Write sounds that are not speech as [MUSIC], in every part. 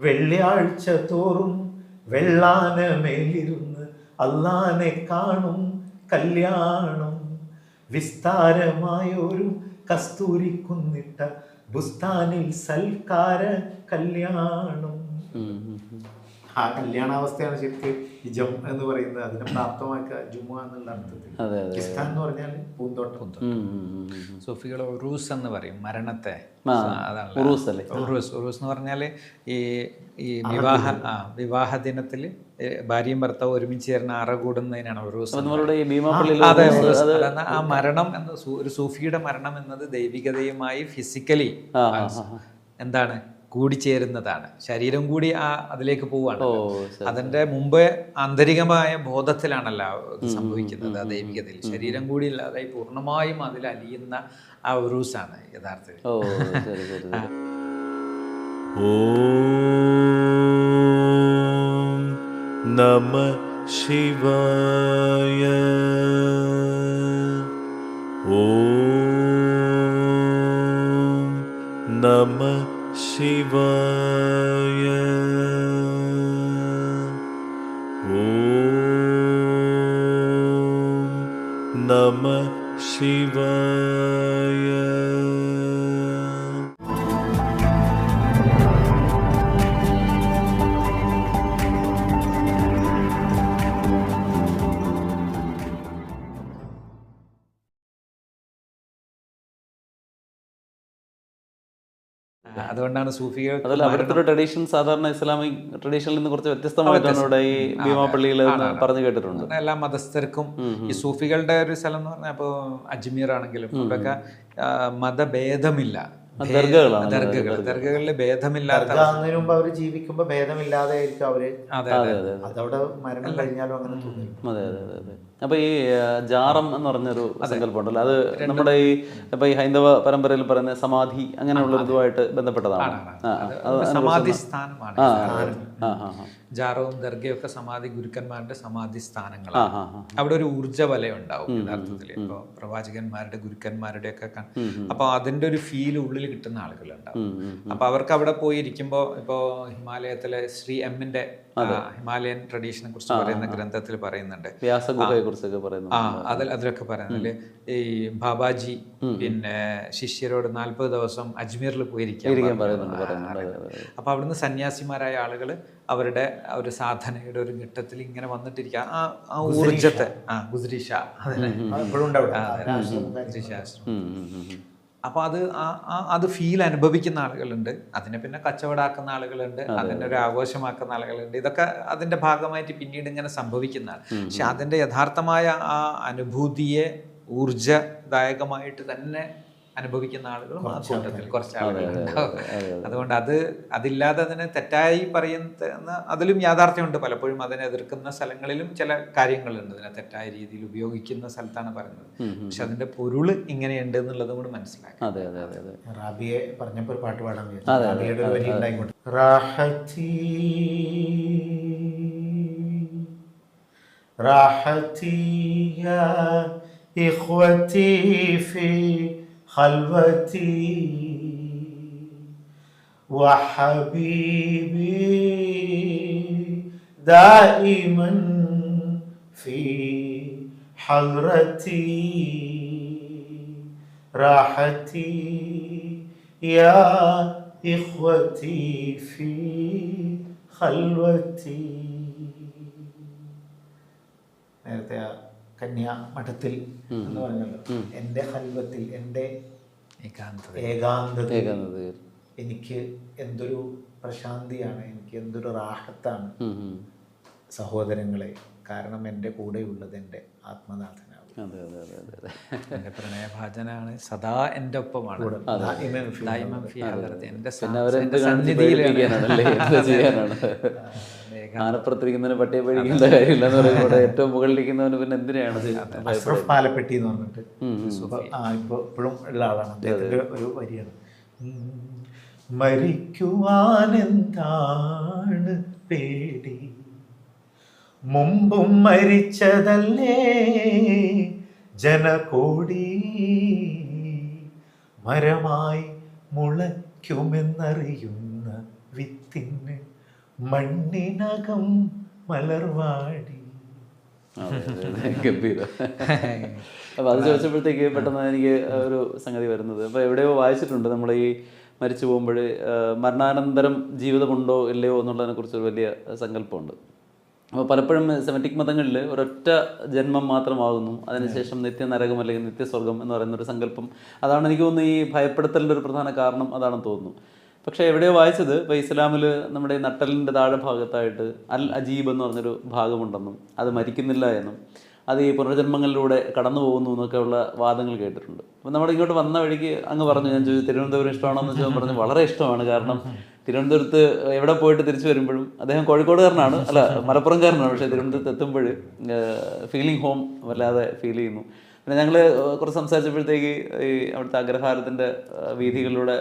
വെള്ളിയാഴ്ച തോറും വെള്ളാന മേലിരുന്ന് അല്ലാനെ കാണും കല്യാണം വിസ്താരമായൊരു കസ്തൂരി കുന്നിട്ട ബുസ്താനിൽ സൽക്കാര കല്യാണം. ആ കല്യാണാവസ്ഥയാണ് ശരിക്കും ജം എന്ന് പറയുന്നത്. അതിനെ പ്രാപ്തമാക്കുക ജുമ എന്നുള്ള അർത്ഥത്തിൽ. അതെ അതെ കിസ്താൻ എന്ന് പറഞ്ഞാൽ പൂന്തോട്ടം. സോഫികൾ ഉറൂസ് എന്ന് പറയും മരണത്തെ. അതാണ് ഉറൂസ് അല്ലേ? ഉറൂസ് എന്ന് പറഞ്ഞാൽ ഈ ഈ വിവാഹ ആ വിവാഹ ദിനത്തിൽ ഭാര്യയും ഭർത്താവും ഒരുമിച്ച് ചേർന്ന് അറ കൂടുന്നതിനാണ് ഉറൂസ് അതെ ആ മരണം എന്ന ഒരു സൂഫിയുടെ മരണം എന്നത് ദൈവികതയുമായി ഫിസിക്കലി. എന്താണ്? കൂടിച്ചേരുന്നതാണ്. ശരീരം കൂടി ആ അതിലേക്ക് പോവുകയാണ്. അതിന്റെ മുമ്പ് ആന്തരികമായ ബോധത്തിലാണല്ലോ സംഭവിക്കുന്നത്. ആ ദൈവികതയിൽ. ശരീരം കൂടി ഇല്ലാതെ പൂർണമായും അതിൽ അലിയുന്ന ആ ഉറൂസാണ് യഥാർത്ഥത്തിൽ. ഓ ശരി അതുകൊണ്ടാണ് സൂഫികൾ അതല്ല അവരുടെ ഒരു ട്രഡീഷൻ സാധാരണ ഇസ്ലാമിക് ട്രഡീഷനിൽ നിന്ന് കുറച്ച് വ്യത്യസ്തമായിട്ടാണ് ഇവിടെ ഈ ഭീമാപ്പള്ളിയിൽ പറഞ്ഞു കേട്ടിട്ടുണ്ട്. എല്ലാ മതസ്ഥർക്കും ഈ സൂഫികളുടെ ഒരു സ്ഥലം എന്ന് പറഞ്ഞാൽ ഇപ്പോൾ അജ്മീർ ആണെങ്കിലും ഇവിടെയൊക്കെ മതഭേദമില്ല. ദർഗകളാണ് ദർഗകൾ. ദർഗകളിൽ ഭേദമില്ലാത്ത മുമ്പ് അവർ ജീവിക്കുമ്പോൾ ഭേദമില്ലാതെ ആയിരിക്കും അവർ. അതെ അതെ അതവിടെ മരണം കഴിഞ്ഞാലും അങ്ങനെ അതെ അതെ അതെ അപ്പൊ ഈ ജാറം എന്ന് പറഞ്ഞൊരു സങ്കല്പം ഉണ്ടല്ലോ അത് നമ്മുടെ ഈ ഇപ്പൊ ഈ ഹൈന്ദവ പരമ്പരയിൽ പറയുന്ന സമാധി അങ്ങനെയുള്ള ഇതുമായിട്ട് ബന്ധപ്പെട്ടതാണ്. സമാധി സ്ഥാനമാണ് ജാറവും ദർഗയൊക്കെ ഒക്കെ സമാധി ഗുരുക്കന്മാരുടെ സമാധി സ്ഥാനങ്ങളാണ്. അവിടെ ഒരു ഊർജവലയം ഉണ്ടാവും യഥാർത്ഥത്തിൽ ഇപ്പോൾ പ്രവാചകന്മാരുടെ ഗുരുക്കന്മാരുടെ ഒക്കെ അപ്പോൾ അതിന്റെ ഒരു ഫീൽ ഉള്ളിൽ കിട്ടുന്ന ആളുകളുണ്ടാവും. അപ്പോൾ അവർക്ക് അവിടെ പോയി ഇരിക്കുമ്പോൾ ഇപ്പോൾ ഹിമാലയത്തിലെ ശ്രീ എമ്മിന്റെ ഹിമാലയൻ ട്രഡീഷനെ കുറിച്ച് പറയുന്ന ഗ്രന്ഥത്തിൽ പറയുന്നുണ്ട്. ആ. അതിൽ അതിലൊക്കെ പറയുന്നതിൽ ഈ ബാബാജി പിന്നെ ശിഷ്യരോട് നാൽപ്പത് ദിവസം അജ്മീറിൽ പോയിരിക്കാൻ. അപ്പൊ അവിടുന്ന് സന്യാസിമാരായ ആളുകൾ അവരുടെ ആ ഒരു സാധനയുടെ ഒരു ഘട്ടത്തിൽ ഇങ്ങനെ വന്നിട്ടിരിക്കുക ആ ആ ഊർജത്തെ ആ ഗുസ്രീഷ. അപ്പൊ അതെ. ആ- ആ- അത് ഫീൽ അനുഭവിക്കുന്ന ആളുകളുണ്ട്. അതിനെ പിന്നെ കച്ചവടാക്കുന്ന ആളുകളുണ്ട്. അതിനെ ഒരു ആഘോഷമാക്കുന്ന ആളുകളുണ്ട്. ഇതൊക്കെ അതിന്റെ ഭാഗമായിട്ട് പിന്നീട് ഇങ്ങനെ സംഭവിക്കുന്നതാണ് പക്ഷെ അതിന്റെ യഥാർത്ഥമായ ആ അനുഭൂതിയെ ഊർജദായകമായിട്ട് തന്നെ അനുഭവിക്കുന്ന ആളുകളും ആ കൂട്ടത്തിൽ കുറച്ച് ആളുകളുണ്ടാവും അതുകൊണ്ട് അത് അതില്ലാതെ അതിനെ തെറ്റായി പറയുന്ന അതിലും യാഥാർത്ഥ്യമുണ്ട്. പലപ്പോഴും അതിനെ എതിർക്കുന്ന സ്ഥലങ്ങളിലും ചില കാര്യങ്ങളുണ്ട്. അതിനെ തെറ്റായ രീതിയിൽ ഉപയോഗിക്കുന്ന സ്ഥലത്താണ് പറയുന്നത്. പക്ഷെ അതിന്റെ പൊരുൾ ഇങ്ങനെയുണ്ട് എന്നുള്ളതും കൂടി മനസ്സിലാക്കി. അതെ അതെ അതെ റാബിയെ പറഞ്ഞപ്പോൾ ഒരു പാട്ട് പാടാൻ വിചാരിച്ചു. റാഹത്തി خلوتي وحبيبي دائما في حضرتي. راحتي يا إخوتي في خلوتي. കന്യാ മഠത്തിൽ എന്ന് പറഞ്ഞല്ലോ എന്റെ ഹൽവത്തിൽ എന്റെ ഏകാന്തത. ഏകാന്തത. ഏകാന്തത. എനിക്ക് എന്തൊരു പ്രശാന്തിയാണ് എനിക്ക് എന്തൊരു റാഹത്താണ്. സഹോദരങ്ങളെ. കാരണം എന്റെ കൂടെയുള്ളത് എന്റെ ആത്മനാഥനാകും അതെ അതെ അതെ അതെ അതെ. എന്റെ പ്രണയഭാജനാണ് സദാ എന്റെ ഒപ്പമാണ്. എന്റെ സന്നിധിയിലാണ്. [LAUGHS] ആനപ്പുറത്തിരിക്കുന്നവന് പട്ടിയെ പേടിക്കേണ്ട കാര്യമില്ല എന്ന് പറയുമ്പോൾ ഏറ്റവും മുകളിലിരിക്കുന്നവന് പിന്നെ എന്തിനാണ് അഷ്റഫ് പാലപ്പെട്ടി എന്ന് പറഞ്ഞിട്ട് ഇപ്പൊ ആ ഇപ്പൊ ഇപ്പോഴും ഉള്ള ആളാണ്. ഒരു വരിയാണ്. മരിക്കുവാൻ എന്താണ് പേടി? മുമ്പും മരിച്ചതല്ലേ? ജനകോടി മരമായി മുളയ്ക്കുമെന്നറിയുന്ന വിത്തിന് മണ്ണിനകം മലർവാടി. ഗംഭീരം. അപ്പൊ അത് ചോദിച്ചപ്പോഴത്തേക്ക് പെട്ടെന്ന് എനിക്ക് ഒരു സംഗതി വരുന്നത്. അപ്പൊ എവിടെയോ വായിച്ചിട്ടുണ്ട് നമ്മൾ ഈ മരിച്ചു പോകുമ്പോൾ മരണാനന്തരം ജീവിതമുണ്ടോ ഇല്ലയോ എന്നുള്ളതിനെ കുറിച്ച് ഒരു വലിയ സങ്കല്പമുണ്ട്. അപ്പോൾ പലപ്പോഴും സെമറ്റിക് മതങ്ങളിൽ ഒരൊറ്റ ജന്മം മാത്രമാകുന്നു. അതിനുശേഷം നിത്യനരകം അല്ലെങ്കിൽ നിത്യസ്വർഗം എന്ന് പറയുന്ന ഒരു സങ്കല്പം. അതാണ് എനിക്ക് തോന്നുന്നത് ഈ ഭയപ്പെടുത്തലിന്റെ ഒരു പ്രധാന കാരണം അതാണെന്ന് തോന്നുന്നു. പക്ഷേ എവിടെയോ വായിച്ചത് ഇപ്പോൾ ഇസ്ലാമിൽ നമ്മുടെ നട്ടലിന്റെ താഴെ ഭാഗത്തായിട്ട് അൽ അജീബ് എന്ന് പറഞ്ഞൊരു ഭാഗമുണ്ടെന്നും അത് മരിക്കുന്നില്ല എന്നും അത് ഈ പുനർജന്മങ്ങളിലൂടെ കടന്നു പോകുന്നു എന്നൊക്കെയുള്ള വാദങ്ങൾ കേട്ടിട്ടുണ്ട്. അപ്പോൾ നമ്മൾ ഇങ്ങോട്ട് വന്ന വഴിക്ക് അങ്ങ് പറഞ്ഞു ഞാൻ ചോദിച്ചു തിരുവനന്തപുരം ഇഷ്ടമാണോ എന്ന് പറഞ്ഞു വളരെ ഇഷ്ടമാണ് കാരണം തിരുവനന്തപുരത്ത് എവിടെ പോയിട്ട് തിരിച്ചു വരുമ്പോഴും അദ്ദേഹം കോഴിക്കോടുകാരനാണ്. അല്ല മലപ്പുറംകാരനാണ് പക്ഷേ തിരുവനന്തപുരത്ത് എത്തുമ്പോൾ ഫീലിംഗ് ഹോം വല്ലാതെ ഫീൽ ചെയ്യുന്നു. പിന്നെ ഞങ്ങൾ കുറച്ച് സംസാരിച്ചപ്പോഴത്തേക്ക് ഈ അവിടുത്തെ അഗ്രഹാരത്തിന്റെ വീതികളിലൂടെ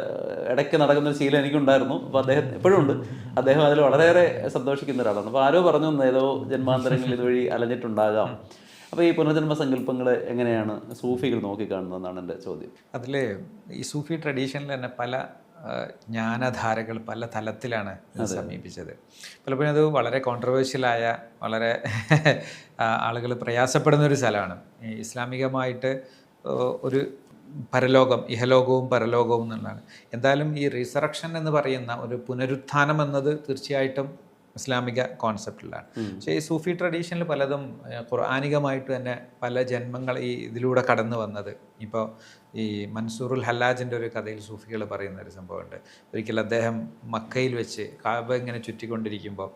ഇടയ്ക്ക് നടക്കുന്ന ഒരു ശീലം എനിക്കുണ്ടായിരുന്നു. അപ്പോൾ അദ്ദേഹം എപ്പോഴും ഉണ്ട്. അദ്ദേഹം അതിൽ വളരെയേറെ സന്തോഷിക്കുന്ന ഒരാളാണ്. അപ്പോൾ ആരോ പറഞ്ഞു "ഒന്ന് ഏതോ ജന്മാന്തരങ്ങളിൽ ഇതുവഴി അലഞ്ഞിട്ടുണ്ടാകാം. അപ്പോൾ ഈ പുനർജന്മ സങ്കല്പങ്ങൾ എങ്ങനെയാണ് സൂഫികൾ നോക്കിക്കാണുന്നതെന്നാണ് എന്റെ ചോദ്യം. അതിൽ ഈ സൂഫി ട്രഡീഷനിൽ തന്നെ പല ജ്ഞാനധാരകൾ പല തലത്തിലാണ് സമീപിച്ചത്. പലപ്പോഴും അത് വളരെ കോൺട്രവേഴ്ഷ്യലായ വളരെ ആളുകൾ പ്രയാസപ്പെടുന്ന ഒരു സ്ഥലമാണ് ഇസ്ലാമികമായിട്ട് ഒരു പരലോകം ഇഹലോകവും പരലോകവും എന്നുള്ളതാണ്. എന്തായാലും ഈ റിസറക്ഷൻ എന്ന് പറയുന്ന ഒരു പുനരുത്ഥാനം എന്നത് തീർച്ചയായിട്ടും ഇസ്ലാമിക കോൺസെപ്റ്റിലാണ് പക്ഷേ ഈ സൂഫി ട്രഡീഷനിൽ പലതും ഖുർആാനികമായിട്ട് തന്നെ പല ജന്മങ്ങൾ ഈ ഇതിലൂടെ കടന്നു വന്നത്. ഇപ്പോൾ ഈ മൻസൂറുൽ ഹല്ലാജിന്റെ ഒരു കഥയിൽ സൂഫികൾ പറയുന്ന ഒരു സംഭവമുണ്ട്. ഒരിക്കൽ അദ്ദേഹം മക്കയിൽ വെച്ച് കാബ ഇങ്ങനെ ചുറ്റിക്കൊണ്ടിരിക്കുമ്പോൾ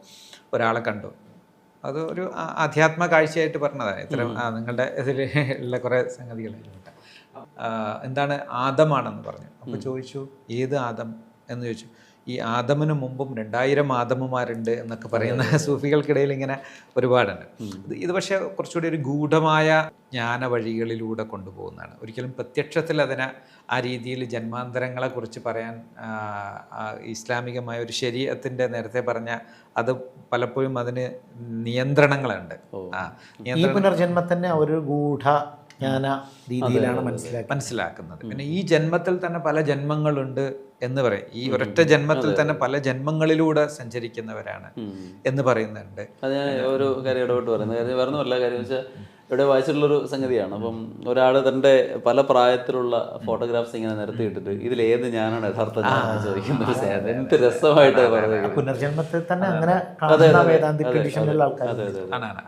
ഒരാളെ കണ്ടു. അത് ഒരു ആധ്യാത്മ കാഴ്ചയായിട്ട് പറഞ്ഞതാണ്. ഇത്തരം നിങ്ങളുടെ ഇതിൽ ഉള്ള കുറേ സംഗതികൾ എന്താണ് ആദമാണെന്ന് പറഞ്ഞു. അപ്പോൾ ചോദിച്ചു ഏത് ആദം? എന്ന് ചോദിച്ചു. ഈ ആദമന് മുമ്പും രണ്ടായിരം ആദമുമാരുണ്ട് എന്നൊക്കെ പറയുന്ന സൂഫികൾക്കിടയിൽ ഇങ്ങനെ ഒരുപാടുണ്ട്. ഇത് പക്ഷേ കുറച്ചുകൂടി ഒരു ഗൂഢമായ ജ്ഞാന വഴികളിലൂടെ കൊണ്ടുപോകുന്നതാണ്. ഒരിക്കലും പ്രത്യക്ഷത്തിൽ അതിനെ ആ രീതിയിൽ ജന്മാന്തരങ്ങളെ കുറിച്ച് പറയാൻ ഇസ്ലാമികമായ ഒരു ശരീരത്തിന്റെ നേരത്തെ പറഞ്ഞ അത് പലപ്പോഴും അതിന് നിയന്ത്രണങ്ങളുണ്ട്. ആ പുനർജന്മത്തിന് ഒരു ഗൂഢ ജ്ഞാന രീതിയിലാണ് മനസ്സിലാക്കി മനസ്സിലാക്കുന്നത്. പിന്നെ ഈ ജന്മത്തിൽ തന്നെ പല ജന്മങ്ങളുണ്ട് എന്ന് പറയും. ഈ ഒരൊറ്റ ജന്മത്തിൽ തന്നെ പല ജന്മങ്ങളിലൂടെ സഞ്ചരിക്കുന്നവരാണ് എന്ന് പറയുന്നുണ്ട്. അത് ഞാൻ ഒരു കാര്യം ഇടപെട്ട് പറയുന്നത് കാര്യം വേറെ ഒന്നുമല്ല. കാര്യം വെച്ചാൽ ഇവിടെ വായിച്ചിട്ടുള്ളൊരു സംഗതിയാണ്. അപ്പം ഒരാൾ തന്റെ പല പ്രായത്തിലുള്ള ഫോട്ടോഗ്രാഫ്സ് ഇങ്ങനെ നിരത്തിയിട്ടിട്ട് ഇതിലേത് ഞാനാണ് യഥാർത്ഥ ചോദിക്കുന്നത് എന്ത് രസമായിട്ട് പുനർജന്മത്തിൽ തന്നെ അങ്ങനെ.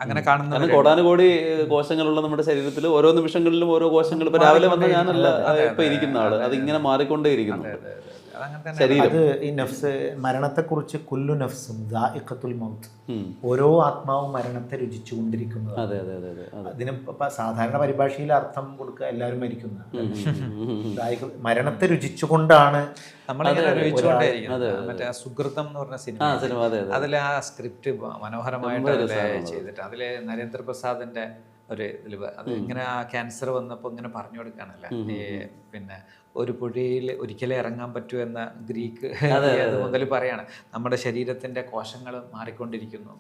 അങ്ങനെ കാണുന്ന കോടാനുകോടി കോശങ്ങളുള്ള നമ്മുടെ ശരീരത്തിൽ ഓരോ നിമിഷങ്ങളിലും ഓരോ കോശങ്ങൾ ഇപ്പൊ രാവിലെ വന്ന ഞാനല്ല ഇപ്പൊ ഇരിക്കുന്ന ആൾ. അതിങ്ങനെ ഇങ്ങനെ മാറിക്കൊണ്ടേ ഇരിക്കുന്നു അത് ഈ നഫ്സ് മരണത്തെക്കുറിച്ച് കുല്ലു നഫ്സും ദാഇഖത്തുൽ മൗത്ത്. ഓരോ ആത്മാവും മരണത്തെ രുചിച്ചുകൊണ്ടിരിക്കുന്നത്. അതെ അതെ അതെ അതെ അതെ. അതിന് സാധാരണ പരിഭാഷയിൽ അർത്ഥം കൊടുക്കുക എല്ലാവരും മരിക്കുന്ന മരണത്തെ രുചിച്ചുകൊണ്ടാണ് മറ്റേ ആ സുഹൃതം എന്ന് പറഞ്ഞ ആ സിനിമ സിനിമ അതെ അതെ. അതിലെ ആ സ്ക്രിപ്റ്റ് മനോഹരമായിട്ട് ചെയ്തിട്ട് അതിലെ നരേന്ദ്രപ്രസാദിന്റെ ഒരു ഇതിൽ അത് ഇങ്ങനെ ആ ക്യാൻസർ വന്നപ്പോൾ ഇങ്ങനെ പറഞ്ഞു കൊടുക്കുകയാണല്ലോ ഈ പിന്നെ ഒരു പുഴയിൽ ഒരിക്കലേ ഇറങ്ങാൻ പറ്റൂ എന്ന ഗ്രീക്ക് മുതൽ പറയാണ്. നമ്മുടെ ശരീരത്തിന്റെ കോശങ്ങൾ മാറിക്കൊണ്ടിരിക്കുന്നു.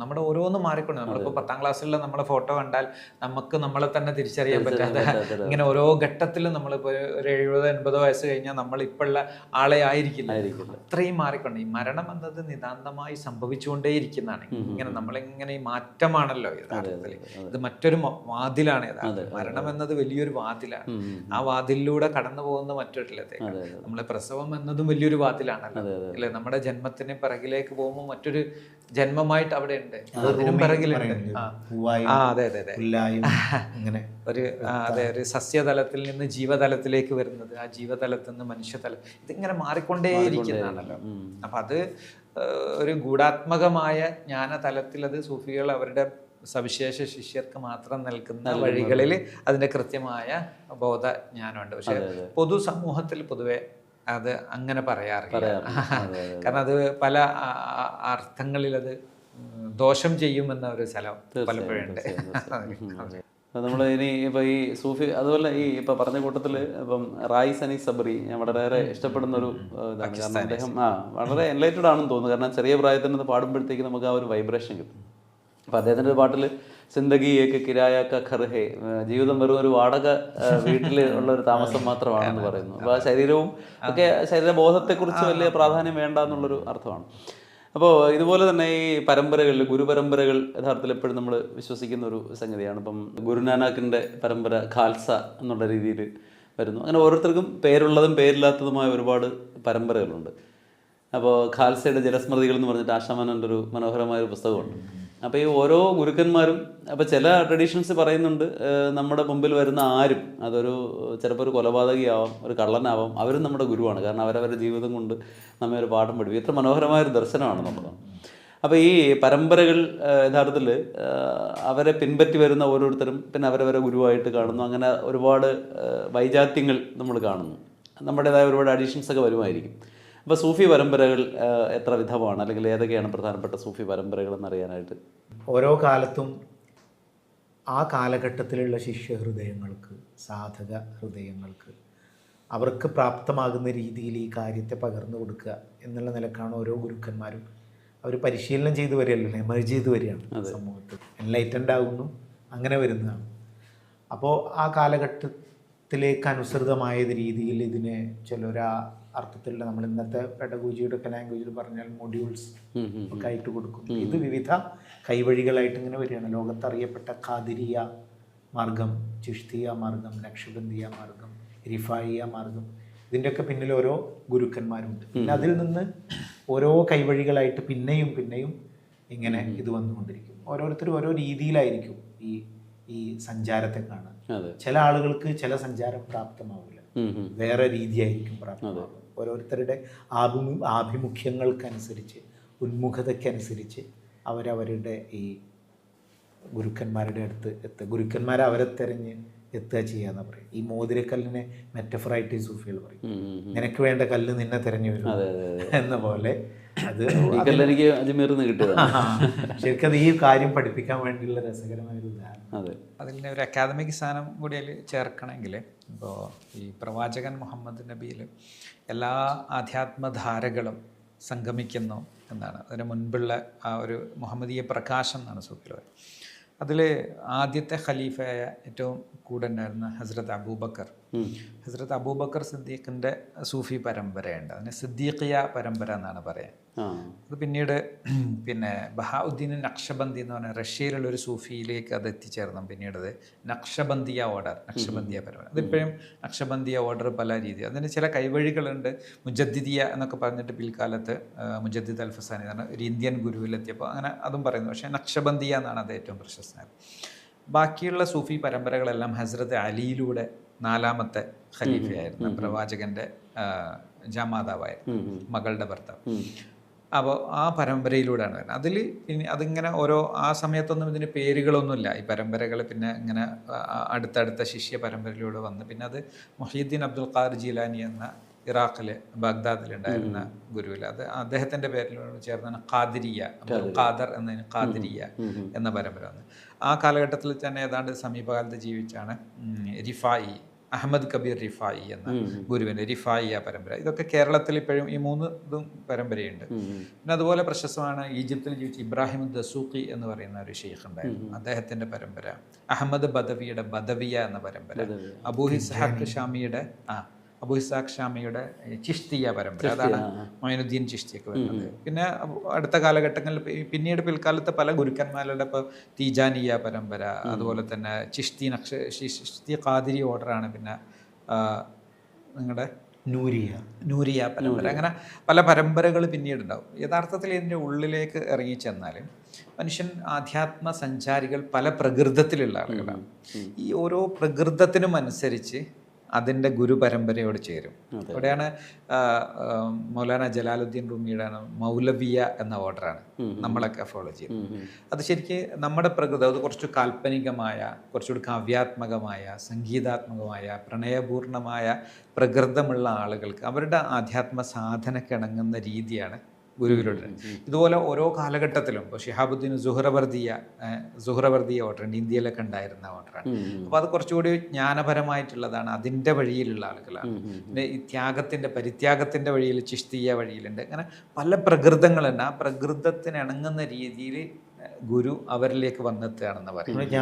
നമ്മുടെ ഓരോന്നും മാറിക്കൊണ്ട് നമ്മളിപ്പോൾ പത്താം ക്ലാസ്സിലുള്ള നമ്മളെ ഫോട്ടോ കണ്ടാൽ നമുക്ക് നമ്മളെ തന്നെ തിരിച്ചറിയാൻ പറ്റാതെ ഇങ്ങനെ ഓരോ ഘട്ടത്തിലും നമ്മളിപ്പോൾ ഒരു എഴുപത് എൺപതോ വയസ്സ് കഴിഞ്ഞാൽ നമ്മൾ ഇപ്പോഴുള്ള ആളെ ആയിരിക്കില്ല. അത്രയും മാറിക്കൊണ്ട് ഈ മരണം എന്നത് നിതാന്തമായി സംഭവിച്ചുകൊണ്ടേയിരിക്കുന്നതാണ്. ഇങ്ങനെ നമ്മളിങ്ങനെ ഈ മാറ്റമാണല്ലോ യഥാർത്ഥത്തിൽ ഇത് മറ്റൊരു വാതിലാണ് യഥാർത്ഥത്തിൽ മരണം എന്നത് വലിയൊരു വാതിലാണ്. ആ വാതിലിലൂടെ കടന്നു പോകുന്ന മറ്റൊരിടത്തേക്ക് നമ്മളെ പ്രസവം എന്നതും വലിയൊരു വാതിലാണ് അല്ലെ? നമ്മുടെ ജന്മത്തിന് പിറകിലേക്ക് പോകുമ്പോൾ മറ്റൊരു ജന്മമായിട്ട് അവിടെ ഉണ്ട് അതിനും പിറകിലുണ്ട്. ആ. പൂവായും അതെ അതെ അതെ. പുല്ലായും [LAUGHS] ഇങ്ങനെ. ഒരു അതെ ഒരു സസ്യതലത്തിൽ നിന്ന് ജീവതലത്തിലേക്ക് വരുന്നത്. ആ ജീവതലത്തിൽ നിന്ന് മനുഷ്യതലം ഇതിങ്ങനെ മാറിക്കൊണ്ടേയിരിക്കുന്നതാണല്ലോ. അപ്പൊ അത് ഒരു ഗൂഢാത്മകമായ ജ്ഞാനതലത്തിൽ അത് സൂഫികൾ അവരുടെ സവിശേഷ ശിഷ്യർക്ക് മാത്രം നൽകുന്ന വഴികളിൽ അതിന്റെ കൃത്യമായ ബോധജ്ഞാനമുണ്ട്. പക്ഷെ പൊതുസമൂഹത്തിൽ പൊതുവെ അത് അങ്ങനെ പറയാറില്ല. [LAUGHS] കാരണം അത് പല അർത്ഥങ്ങളിൽ അത് ദോഷം ചെയ്യുമെന്ന ഒരു സ്ഥലം പലപ്പോഴും ഉണ്ട്. [LAUGHS] നമ്മൾ ഇനി ഇപ്പൊ ഈ സൂഫി അതുപോലെ ഈ ഇപ്പൊ പറഞ്ഞ കൂട്ടത്തിൽ ഇപ്പം റായി സനി സബറി ഞാൻ വളരെയേറെ ഇഷ്ടപ്പെടുന്ന ഒരു ഇതാണ്. കാരണം അദ്ദേഹം ആ വളരെ എൻലൈറ്റഡ് ആണെന്ന് തോന്നുന്നു. കാരണം ചെറിയ പ്രായത്തിൽ നിന്ന് പാടുമ്പോഴത്തേക്ക് നമുക്ക് ആ ഒരു വൈബ്രേഷൻ കിട്ടും. അപ്പൊ അദ്ദേഹത്തിന്റെ പാട്ടിൽ സിന്ദഗി ഏക്ക് കിരായ ക ഘർ ഹേ ഏഹ്, ജീവിതം വെറും ഒരു വാടക വീട്ടിൽ ഉള്ള ഒരു താമസം മാത്രമാണെന്ന് പറയുന്നു. അപ്പോൾ ശരീരവും ഒക്കെ ശരീരബോധത്തെക്കുറിച്ച് വലിയ പ്രാധാന്യം വേണ്ട എന്നുള്ളൊരു അർത്ഥമാണ്. അപ്പോൾ ഇതുപോലെ തന്നെ ഈ പരമ്പരകളിൽ ഗുരുപരമ്പരകൾ യഥാർത്ഥത്തിൽ എപ്പോഴും നമ്മൾ വിശ്വസിക്കുന്ന ഒരു സംഗതിയാണ്. ഇപ്പം ഗുരുനാനാക്കിന്റെ പരമ്പര ഖാൽസ എന്നുള്ള രീതിയിൽ വരുന്നു. അങ്ങനെ ഓരോരുത്തർക്കും പേരുള്ളതും പേരില്ലാത്തതുമായ ഒരുപാട് പരമ്പരകളുണ്ട്. അപ്പോൾ ഖാൽസയുടെ ജലസ്മൃതികൾ എന്ന് പറഞ്ഞിട്ട് ആശാമാനന്റെ ഒരു മനോഹരമായ ഒരു പുസ്തകമുണ്ട്. അപ്പോൾ ഈ ഓരോ ഗുരുക്കന്മാരും അപ്പോൾ ചില ട്രഡീഷൻസ് പറയുന്നുണ്ട് നമ്മുടെ മുമ്പിൽ വരുന്ന ആരും അതൊരു ചിലപ്പോൾ ഒരു കൊലപാതകിയാവാം ഒരു കള്ളനാവാം അവരും നമ്മുടെ ഗുരുവാണ് കാരണം അവരവരുടെ ജീവിതം കൊണ്ട് നമ്മെ ഒരു പാഠം പഠിപ്പിക്കും. എത്ര മനോഹരമായ ഒരു ദർശനമാണ് നമ്മുടെ അപ്പോൾ ഈ പരമ്പരകൾ യഥാർത്ഥത്തിൽ അവരെ പിൻപറ്റി വരുന്ന ഓരോരുത്തരും പിന്നെ അവരവരെ ഗുരുവായിട്ട് കാണുന്നു. അങ്ങനെ ഒരുപാട് വൈജാത്യങ്ങൾ നമ്മൾ കാണുന്നു. നമ്മുടേതായ ഒരുപാട് അഡീഷൻസ് ഒക്കെ വരുമായിരിക്കും. അപ്പോൾ സൂഫി പരമ്പരകൾ എത്ര വിധമാണ്? അല്ലെങ്കിൽ ഏതൊക്കെയാണ് പ്രധാനപ്പെട്ട സൂഫി പരമ്പരകൾ എന്നറിയാനായിട്ട്? ഓരോ കാലത്തും ആ കാലഘട്ടത്തിലുള്ള ശിഷ്യ ഹൃദയങ്ങൾക്ക് സാധക ഹൃദയങ്ങൾക്ക് അവർക്ക് പ്രാപ്തമാകുന്ന രീതിയിൽ ഈ കാര്യത്തെ പകർന്നു കൊടുക്കുക എന്നുള്ള നിലക്കാണ് ഓരോ ഗുരുക്കന്മാരും അവർ പരിശീലനം ചെയ്തു വരികയല്ലോ? എമർജ് ചെയ്ത് വരികയാണ് സമൂഹത്തിൽ. എൻലൈറ്റൻഡ് ആകുന്നു അങ്ങനെ വരുന്നതാണ്. അപ്പോൾ ആ കാലഘട്ടത്തിലേക്ക് അനുസൃതമായ രീതിയിൽ ഇതിനെ ചിലരാ അർത്ഥത്തിലുള്ള നമ്മൾ ഇന്നത്തെ പെഡഗോജിയുടെ ഒക്കെ ലാംഗ്വേജിൽ പറഞ്ഞാൽ മൊഡ്യൂൾസ് ഒക്കെ ആയിട്ട് കൊടുക്കും. ഇത് വിവിധ കൈവഴികളായിട്ട് ഇങ്ങനെ വരികയാണ്. ലോകത്തറിയപ്പെട്ട ഖാദിരിയ മാർഗം ചിഷ്തിയ മാർഗം നക്ഷബന്ധിയ മാർഗം റിഫായിയ മാർഗം ഇതിന്റെയൊക്കെ പിന്നിൽ ഓരോ ഗുരുക്കന്മാരുണ്ട്. പിന്നെ അതിൽ നിന്ന് ഓരോ കൈവഴികളായിട്ട് പിന്നെയും പിന്നെയും ഇങ്ങനെ ഇത് വന്നുകൊണ്ടിരിക്കും. ഓരോരുത്തരും ഓരോ രീതിയിലായിരിക്കും ഈ ഈ സഞ്ചാരത്തെ കാണുക. ചില ആളുകൾക്ക് ചില സഞ്ചാരം പ്രാപ്തമാവില്ല. വേറെ രീതിയായിരിക്കും പ്രാപ്തമാകുക ഓരോരുത്തരുടെ ആഭിമു ആഭിമുഖ്യങ്ങൾക്കനുസരിച്ച് ഉന്മുഖതയ്ക്കനുസരിച്ച് അവരവരുടെ ഈ ഗുരുക്കന്മാരുടെ അടുത്ത് എത്തുക ഗുരുക്കന്മാരെ അവരെ തിരഞ്ഞ് എത്തുക ചെയ്യാന്ന് പറയും. ഈ മോതിരക്കല്ലിനെ മെറ്റഫറായിട്ട് ഈ സൂഫികൾ പറയും. നിനക്ക് വേണ്ട കല്ല് നിന്നെ തിരഞ്ഞു വരും അതെ അതെ അതെ. എന്ന പോലെ അത് എനിക്ക് നിന്ന് ശരിക്കും ഈ കാര്യം പഠിപ്പിക്കാൻ വേണ്ടിയുള്ള രസകരമായ ഒരു ഉദാഹരണം. അതെ. അതിൽ ഒരു അക്കാദമിക് സ്ഥാനം കൂടി അതിൽ ചേർക്കണമെങ്കിൽ ഇപ്പോൾ ഈ പ്രവാചകൻ മുഹമ്മദ് നബിയിൽ എല്ലാ ആധ്യാത്മധാരകളും സംഗമിക്കുന്നു എന്നാണ്. അതിന് മുൻപുള്ള ആ ഒരു മുഹമ്മദീയ പ്രകാശം എന്നാണ് സൂഫിൽ അതിൽ ആദ്യത്തെ ഖലീഫയായ ഏറ്റവും കൂടെ ഉണ്ടായിരുന്ന ഹസ്രത് അബൂബക്കർ. ഹസ്രത്ത് അബൂബക്കർ സിദ്ദീഖിന്റെ സൂഫി പരമ്പരയുണ്ട്. അതിന് സിദ്ദീഖിയ പരമ്പര എന്നാണ് പറയാൻ അത് പിന്നീട് പിന്നെ ബഹാഉദ്ദീൻ നക്ഷബന്തി എന്ന് പറഞ്ഞ റഷ്യയിലുള്ള ഒരു സൂഫിയിലേക്ക് അത് എത്തിച്ചേർന്നു. പിന്നീട് അത് നക്ഷബന്ദിയ ഓർഡർ നക്ഷബന്ദിയ പരമ്പര. അതിപ്പോഴും നക്ഷബന്ദിയ ഓർഡർ പല രീതി അതിന് ചില കൈവഴികളുണ്ട് മുജദ്ദിദിയ എന്നൊക്കെ പറഞ്ഞിട്ട് പിൽക്കാലത്ത് മുജദ്ദിദ് അൽഫസാനി എന്ന് പറഞ്ഞ ഒരു ഇന്ത്യൻ ഗുരുവിലെത്തിയപ്പോൾ അങ്ങനെ അതും പറയുന്നു. പക്ഷേ നക്ഷബന്ദിയ എന്നാണ് അത് ഏറ്റവും പ്രശസ്തമായത് ബാക്കിയുള്ള സൂഫി പരമ്പരകളെല്ലാം ഹസ്രത്ത് അലിയിലൂടെ നാലാമത്തെ ഖലീഫയായിരുന്നു. പ്രവാചകന്റെ ജമാതാവായിരുന്നു. മകളുടെ ഭർത്താവ്. അപ്പോൾ ആ പരമ്പരയിലൂടെയാണ് വരുന്നത്. അതിൽ ഇനി അതിങ്ങനെ ഓരോ ആ സമയത്തൊന്നും ഇതിന് പേരുകളൊന്നുമില്ല. ഈ പരമ്പരകൾ പിന്നെ ഇങ്ങനെ അടുത്തടുത്ത ശിഷ്യ പരമ്പരയിലൂടെ വന്ന്. പിന്നെ അത് മൊഹീദ്ദീൻ അബ്ദുൽ ഖാദർ ജീലാനി എന്ന ഇറാഖിലെ ബാഗ്ദാദിലുണ്ടായിരുന്ന ഗുരുവിൽ. അത് അദ്ദേഹത്തിന്റെ പേരിലൂടെ ചേർന്നാണ് ഖാദിരിയ അബ്ദുൽ ഖാദർ എന്നതിന് ഖാദിരിയ എന്ന പരമ്പര വന്ന് ആ കാലഘട്ടത്തിൽ തന്നെ ഏതാണ്ട് സമീപകാലത്ത് ജീവിച്ചാണ് റിഫായി അഹമ്മദ് കബീർ റിഫായി എന്ന ഗുരുവിന്റെ റിഫായിയ പരമ്പര. ഇതൊക്കെ കേരളത്തിൽ ഇപ്പോഴും ഈ മൂന്ന് ഇതും പരമ്പരയുണ്ട്. പിന്നെ അതുപോലെ പ്രശസ്തമാണ് ഈജിപ്തിൽ ജീവിച്ച ഇബ്രാഹിം ദസൂഖി എന്ന് പറയുന്ന ഒരു ഷെയ്ഖ് ഉണ്ടായിരുന്നു. അദ്ദേഹത്തിന്റെ പരമ്പര. അഹമ്മദ് ബദവിയുടെ ബദവിയ എന്ന പരമ്പര. അബൂ സഹാഖ് ഷാമിയുടെ ആ അബൂ ഇസാഖ് ഷാമിയുടെ ചിഷ്തിയ പരമ്പര. അതാണ് മൊയിനുദ്ദീൻ ചിഷ്തിയൊക്കെ വരുന്നത്. പിന്നെ അടുത്ത കാലഘട്ടങ്ങളിൽ പിന്നീട് പിൽക്കാലത്തെ പല ഗുരുക്കന്മാരുടെ ഇപ്പോൾ തീജാനിയ പരമ്പര അതുപോലെ തന്നെ ചിഷ്തി നക്ഷ ചിഷ്തി കാതിരി ഓർഡറാണ്. പിന്നെ നിങ്ങളുടെ നൂരിയ. നൂരിയ പരമ്പര. അങ്ങനെ പല പരമ്പരകൾ പിന്നീട് ഉണ്ടാവും. യഥാർത്ഥത്തിൽ ഇതിന്റെ ഉള്ളിലേക്ക് ഇറങ്ങി ചെന്നാൽ മനുഷ്യൻ ആധ്യാത്മ സഞ്ചാരികൾ പല പ്രകൃതത്തിലുള്ള ആളുകളാണ്. ഈ ഓരോ പ്രകൃതത്തിനും അനുസരിച്ച് അതിന്റെ ഗുരുപരമ്പരയോട് ചേരും. അവിടെയാണ് മൗലാന ജലാലുദ്ദീൻ റൂമിയുടെ മൗലവിയ എന്ന ഓർഡറാണ് നമ്മളൊക്കെ ഫോളോ ചെയ്യുന്നത്. അത് ശരിക്ക് നമ്മുടെ പ്രകൃതം അത് കുറച്ച് കാൽപ്പനികമായ കുറച്ചുകൂടി കാവ്യാത്മകമായ സംഗീതാത്മകമായ പ്രണയപൂർണമായ പ്രകൃതമുള്ള ആളുകൾക്ക് അവരുടെ ആധ്യാത്മ സാധനക്കിണങ്ങുന്ന രീതിയാണ് ഗുരുവിലൂടെ. ഇതുപോലെ ഓരോ കാലഘട്ടത്തിലും ഇപ്പോൾ ഷിഹാബുദ്ദീൻ സുഹ്റവർദിയ സുഹ്റവർദിയ ഓർഡറുണ്ട് ഇന്ത്യയിലൊക്കെ ഉണ്ടായിരുന്ന ഓട്ടറാണ് അപ്പോൾ അത് കുറച്ചുകൂടി ജ്ഞാനപരമായിട്ടുള്ളതാണ്. അതിന്റെ വഴിയിലുള്ള ആളുകളാണ്. പിന്നെ ഈ ത്യാഗത്തിന്റെ പരിത്യാഗത്തിന്റെ വഴിയിൽ ചിഷ്തീയ വഴിയിലുണ്ട്. അങ്ങനെ പല പ്രകൃതങ്ങളുണ്ട്. ആ പ്രകൃതത്തിന് ഇണങ്ങുന്ന രീതിയിൽ ഗുരു അവരിലേക്ക് വന്നെത്തുകയാണെന്ന് പറയുന്നത്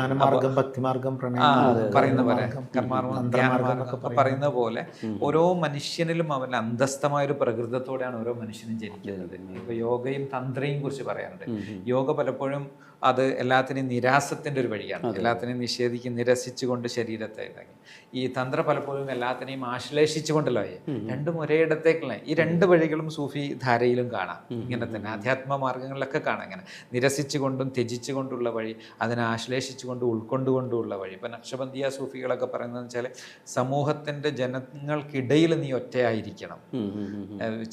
പറയുന്ന പോലെ കർമാർഗം പറയുന്ന പോലെ ഓരോ മനുഷ്യനിലും അവൻ അന്തസ്ഥമായ ഒരു പ്രകൃതത്തോടെയാണ് ഓരോ മനുഷ്യനും ജനിക്കുന്നത്. ഇപ്പൊ യോഗയും തന്ത്രയും കുറിച്ച് പറയാറുണ്ട് യോഗ പലപ്പോഴും അത് എല്ലാത്തിനെയും നിരാസത്തിന്റെ ഒരു വഴിയാണ്. എല്ലാത്തിനെയും നിഷേധിക്കും നിരസിച്ചുകൊണ്ട് ശരീരത്തെ ഇതാക്കി. ഈ തന്ത്ര പലപ്പോഴും എല്ലാത്തിനെയും ആശ്ലേഷിച്ചുകൊണ്ടല്ലോ. രണ്ടും ഒരേയിടത്തേക്കുള്ള ഈ രണ്ട് വഴികളും സൂഫി ധാരയിലും കാണാം. ഇങ്ങനെ തന്നെ ആധ്യാത്മ മാർഗങ്ങളിലൊക്കെ കാണാം. ഇങ്ങനെ നിരസിച്ചുകൊണ്ടും ത്യജിച്ചുകൊണ്ടുള്ള വഴി അതിനെ ആശ്ലേഷിച്ചുകൊണ്ട് ഉൾക്കൊണ്ടുകൊണ്ടുള്ള വഴി. ഇപ്പം നക്ഷബന്ധിയ സൂഫികളൊക്കെ പറയുന്നത് വെച്ചാൽ സമൂഹത്തിന്റെ ജനങ്ങൾക്കിടയിൽ നീ ഒറ്റയായിരിക്കണം.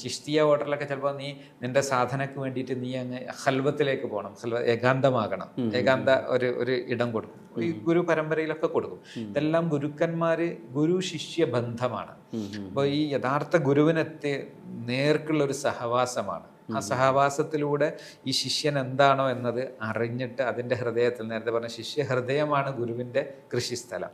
ചിഷ്തിയ ഓർഡറിലൊക്കെ ചിലപ്പോൾ നീ നിന്റെ സാധനക്ക് വേണ്ടിയിട്ട് നീ അങ്ങ് ഹൽവത്തിലേക്ക് പോകണം ഹൽവ ഏകാന്തമാകണം. ഏകാന്ത ഒരു ഒരു ഇടം കൊടുക്കും. ഈ ഗുരു പരമ്പരയിലൊക്കെ കൊടുക്കും. ഇതെല്ലാം ഗുരുക്കന്മാര് ഗുരു ശിഷ്യ ബന്ധമാണ്. അപ്പോൾ ഈ യഥാർത്ഥ ഗുരുവിനെത്തി നേർക്കുള്ള ഒരു സഹവാസമാണ്. ആ സഹവാസത്തിലൂടെ ഈ ശിഷ്യൻ എന്താണോ എന്നത് അറിഞ്ഞിട്ട് അതിന്റെ ഹൃദയത്തിൽ നേരത്തെ പറഞ്ഞ ശിഷ്യ ഹൃദയമാണ് ഗുരുവിന്റെ കൃഷിസ്ഥലം.